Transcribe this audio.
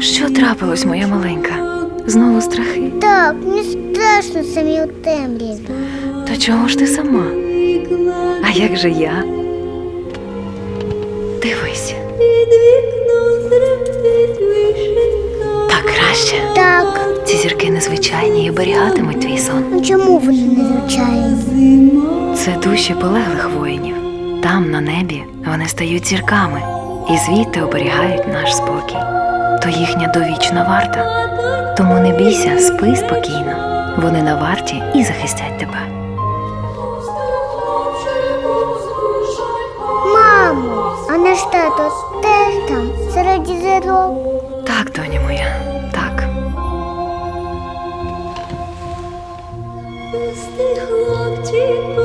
Що трапилось, моя маленька? Знову страхи. Так, мені страшно самі у темряві. То чого ж ти сама? А як же я? Дивись, Під вікном краще. Так, Ці зірки незвичайні і оберігатимуть твій сон. ну чому вони не звичайні? Це душі полеглих воїнів. Там, на небі, вони стають зірками і звідти оберігають наш спокій. То їхня довічна варта. Тому не бійся, спи спокійно. Вони на варті і захистять тебе. Мамо, а наш тато теж там, серед зірок. Так, доня моя, так. пусти хлопчику, вишенько